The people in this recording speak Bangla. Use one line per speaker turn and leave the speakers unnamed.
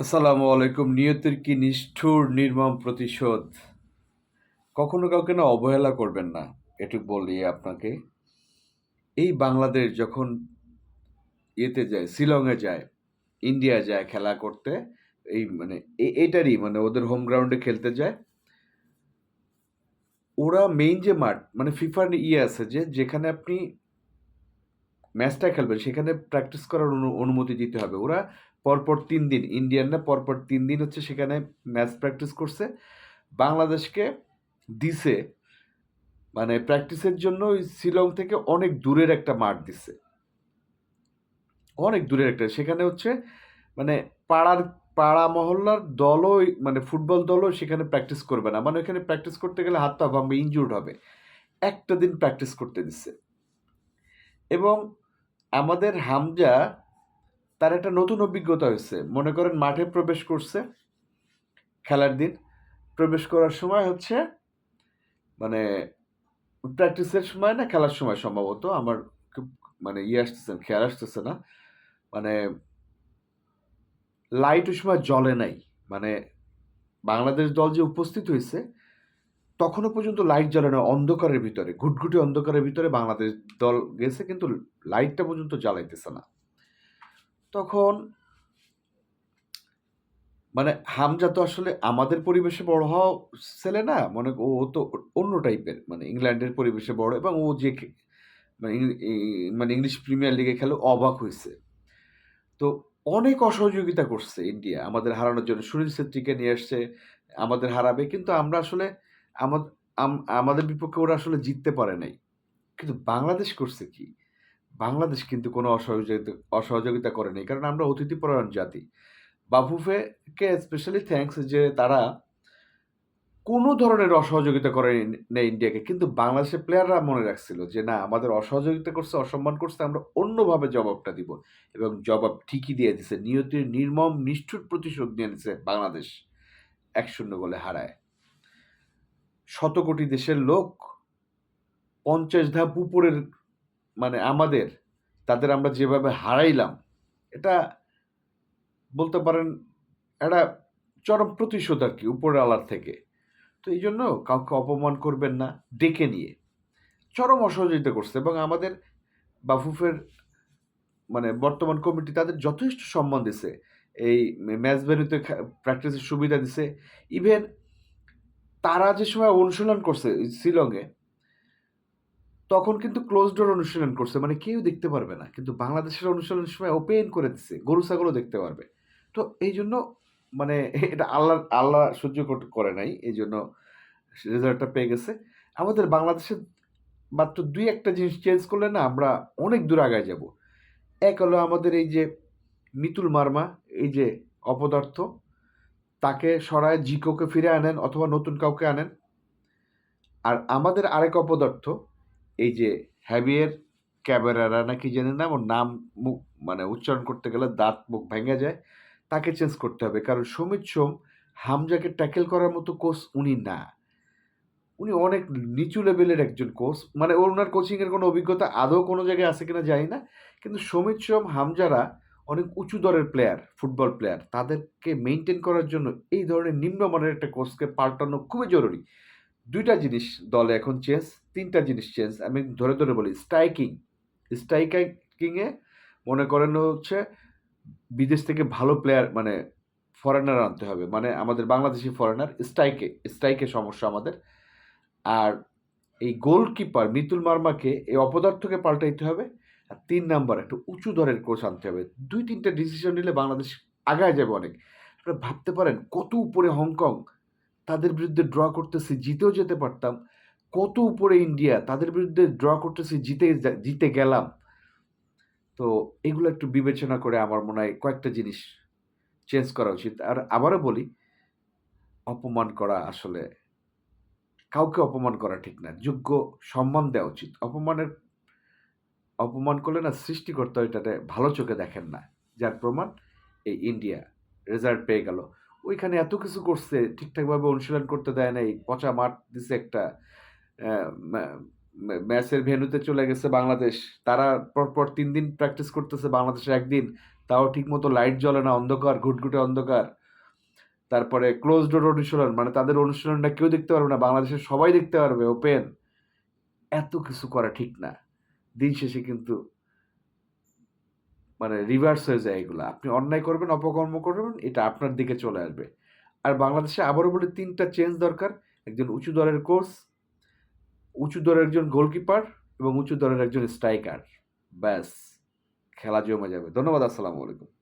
আসসালামু আলাইকুম, নিয়তের কি নিষ্ঠুর নির্মম প্রতিশোধ? কখনো কাউকে না অবহেলা করবেন না, এটুক বলি আপনাকে। এই বাংলাদেশ যখন ইয়েতে যায়, শিলংয়ে যায়, ইন্ডিয়া যায় খেলা করতে, এই মানে এটারই মানে ওদের হোম গ্রাউন্ডে খেলতে যায়। ওরা মেইন যে মাঠ মানে ফিফার ইয়ে আছে যে, যেখানে আপনি ম্যাচটা খেলবেন, সেখানে প্র্যাকটিস করার অনু- অনুমতি দিতে হবে। ওরা পরপর তিন দিন, ইন্ডিয়ানরা পরপর তিন দিন হচ্ছে সেখানে ম্যাচ প্র্যাকটিস করছে। বাংলাদেশকে দিছে মানে প্র্যাকটিসের জন্য ওই শিলং থেকে অনেক দূরের একটা মাঠ দিছে। অনেক দূরের একটা, সেখানে হচ্ছে মানে পাড়ার, পাড়া মহল্লার দলও মানে ফুটবল দলও সেখানে প্র্যাকটিস করবে না। মানে ওখানে প্র্যাকটিস করতে গেলে হাত পা ভাঙবে, ইনজুর্ড হবে। একটা দিন প্র্যাকটিস করতে দিচ্ছে এবং আমাদের হামজা তার একটা নতুন অভিজ্ঞতা হয়েছে। মনে করেন মাঠে প্রবেশ করছে, খেলার দিন। প্রবেশ করার সময় হচ্ছে মানে প্র্যাকটিসের সময় না, খেলার সময় সম্ভবত, আমার খুব মানে ইয়ে আসতেছে খেয়াল আসতেছে না। মানে লাইট ওই সময় জ্বলে নাই। মানে বাংলাদেশ দল যে উপস্থিত হয়েছে, তখনও পর্যন্ত লাইট জ্বলে না, অন্ধকারের ভিতরে, ঘুটঘুটে অন্ধকারের ভিতরে বাংলাদেশ দল গেছে, কিন্তু লাইটটা পর্যন্ত জ্বালাইতেছে না। তখন মানে হামজা তো আসলে আমাদের পরিবেশে বড় হওয়া ছেলে না, মনে ও তো অন্য টাইপের মানে ইংল্যান্ডের পরিবেশে বড় এবং ও যে মানে মানে ইংলিশ প্রিমিয়ার লিগে খেলে অবাক হয়েছে। তো অনেক অসহযোগিতা করছে ইন্ডিয়া, আমাদের হারানোর জন্য। সুনীল ছেত্রীকে নিয়ে আসছে আমাদের হারাবে, কিন্তু আমরা আসলে আমা- আমাদের বিপক্ষে ওরা আসলে জিততে পারে নাই। কিন্তু বাংলাদেশ করছে কি? বাংলাদেশ কিন্তু কোনো অসহযোগিতা অসহযোগিতা করে নাই। কারণ আমরা অতিথিপরায়ণ জাতি। বাফুফেকে স্পেশালি থ্যাঙ্কস যে তারা কোনো ধরনের অসহযোগিতা করে নেই ইন্ডিয়াকে। কিন্তু বাংলাদেশের প্লেয়াররা মনে রাখছিল যে, না, আমাদের অসহযোগিতা করছে, অসম্মান করছে, আমরা অন্যভাবে জবাবটা দিব। এবং জবাব ঠিকই দিয়ে দিছে। নিয়তির নির্মম, নিষ্ঠুর প্রতিশোধ নিয়ে নিছে বাংলাদেশ এক শূন্য গোলে হারায়। শত কোটি দেশের লোক পঞ্চাশ ধাপ উপরের মানে আমাদের, তাদের আমরা যেভাবে হারাইলাম, এটা বলতে পারেন একটা চরম প্রতিশোধ আর কি উপরের আলার থেকে। তো এই জন্য কাউকে অপমান করবেন না, ডেকে নিয়ে। চরম অসহযোগিতা করছে এবং আমাদের বাফুফের মানে বর্তমান কমিটি তাদের যথেষ্ট সম্মান দিছে। এই ম্যাচ ভেন্যুতে প্র্যাকটিসের সুবিধা দিছে। ইভেন তারা যে সময় অনুশীলন করছে শিলংয়ে তখন কিন্তু ক্লোজ ডোর অনুশীলন করছে মানে কেউ দেখতে পারবে না। কিন্তু বাংলাদেশের অনুশীলনের সময় ওপেন করে দিচ্ছে গরু, ছাগলও দেখতে পারবে। তো এই জন্য মানে এটা আল্লাহ আল্লাহ সহ্য করে নাই, এই জন্য রেজাল্টটা পেয়ে গেছে। আমাদের বাংলাদেশের মাত্র দুই একটা জিনিস চেঞ্জ করলে না আমরা অনেক দূর আগায় যাব। এক হলো আমাদের এই যে মিতুল মার্মা, এই যে অপদার্থ, তাকে সরায় জিকোকে ফিরে আনেন অথবা নতুন কাউকে আনেন। আর আমাদের আরেক অপদার্থ এই যে হ্যাভিয়ের ক্যাবেরারা নাকি জেনে না ওর নাম মুখ মানে উচ্চারণ করতে গেলে দাঁত মুখ ভেঙে যায়, তাকে চেঞ্জ করতে হবে। কারণ সমিত সোম হামজাকে ট্যাকেল করার মতো কোচ উনি না। উনি অনেক নিচু লেভেলের একজন কোচ মানে ওনার কোচিংয়ের কোনো অভিজ্ঞতা আদৌ কোনো জায়গায় আছে কিনা জানি না। কিন্তু সমিত সোম, হামজারা অনেক উঁচু দরের প্লেয়ার ফুটবল প্লেয়ার তাদেরকে মেনটেন করার জন্য এই ধরনের নিম্নমানের একটা কোচকে পাল্টানো খুবই জরুরি। দুইটা জিনিস দলে এখন চেঞ্জ, তিনটা জিনিস চেঞ্জ। আমি ধরে ধরে বলি স্ট্রাইকিং স্ট্রাইকিংয়ে মনে করেন হচ্ছে বিদেশ থেকে ভালো প্লেয়ার মানে ফরেনার আনতে হবে। মানে আমাদের বাংলাদেশি ফরেনার স্ট্রাইকে স্ট্রাইকে সমস্যা আমাদের। আর এই গোলকিপার মিতুল মার্মাকে এই অপদার্থকে পাল্টাইতে হবে। আর তিন নাম্বার, একটা উঁচু দরের কোচ আনতে হবে। দুই তিনটা ডিসিশন নিলে বাংলাদেশ আগায় যাবে অনেক। আপনারা ভাবতে পারেন কত উপরে হংকং তাদের বিরুদ্ধে ড্র করতেছি, জিতেও যেতে পারতাম। কত উপরে ইন্ডিয়া তাদের বিরুদ্ধে ড্র করতেছি, জিতে জিতে গেলাম। তো এগুলো একটু বিবেচনা করে আমার মনে হয় কয়েকটা জিনিস চেঞ্জ করা উচিত। আর আবারও বলি, অপমান করা আসলে কাউকে অপমান করা ঠিক না, যোগ্য সম্মান দেওয়া উচিত। অপমানের, অপমান করলে না সৃষ্টিকর্তা এটাতে ভালো চোখে দেখেন না। যার প্রমাণ এই ইন্ডিয়া রেজাল্ট পেয়ে গেল। ওইখানে এত কিছু করছে ঠিকঠাকভাবে অনুশীলন করতে দেয় নাই পচা মাঠ দিছে একটা ম্যাচের ভেন্যুতে চলে গেছে বাংলাদেশ। তারা পরপর তিন দিন প্র্যাকটিস করতেছে, বাংলাদেশে ১ দিন। তাও ঠিকমতো লাইট জ্বলে না, অন্ধকার, ঘুটঘুটে অন্ধকার। তারপরে ক্লোজ ডোর অনুশীলন, মানে তাদের অনুশীলনটা কেউ দেখতে পারবে না। বাংলাদেশের সবাই দেখতে পারবে, ওপেন। এত কিছু করা ঠিক না। দিন শেষে কিন্তু মানে রিভার্স হয়ে যায় এগুলো আপনি অন্যায় করবেন, অপকর্ম করবেন, এটা আপনার দিকে চলে আসবে। আর বাংলাদেশে আবারও বলি তিনটা চেঞ্জ দরকার। একজন উঁচু দরের কোচ, উঁচু দরের একজন গোলকিপার এবং উঁচু দরের একজন স্ট্রাইকার। ব্যাস! খেলা জমে যাবে। ধন্যবাদ। আসসালামু আলাইকুম।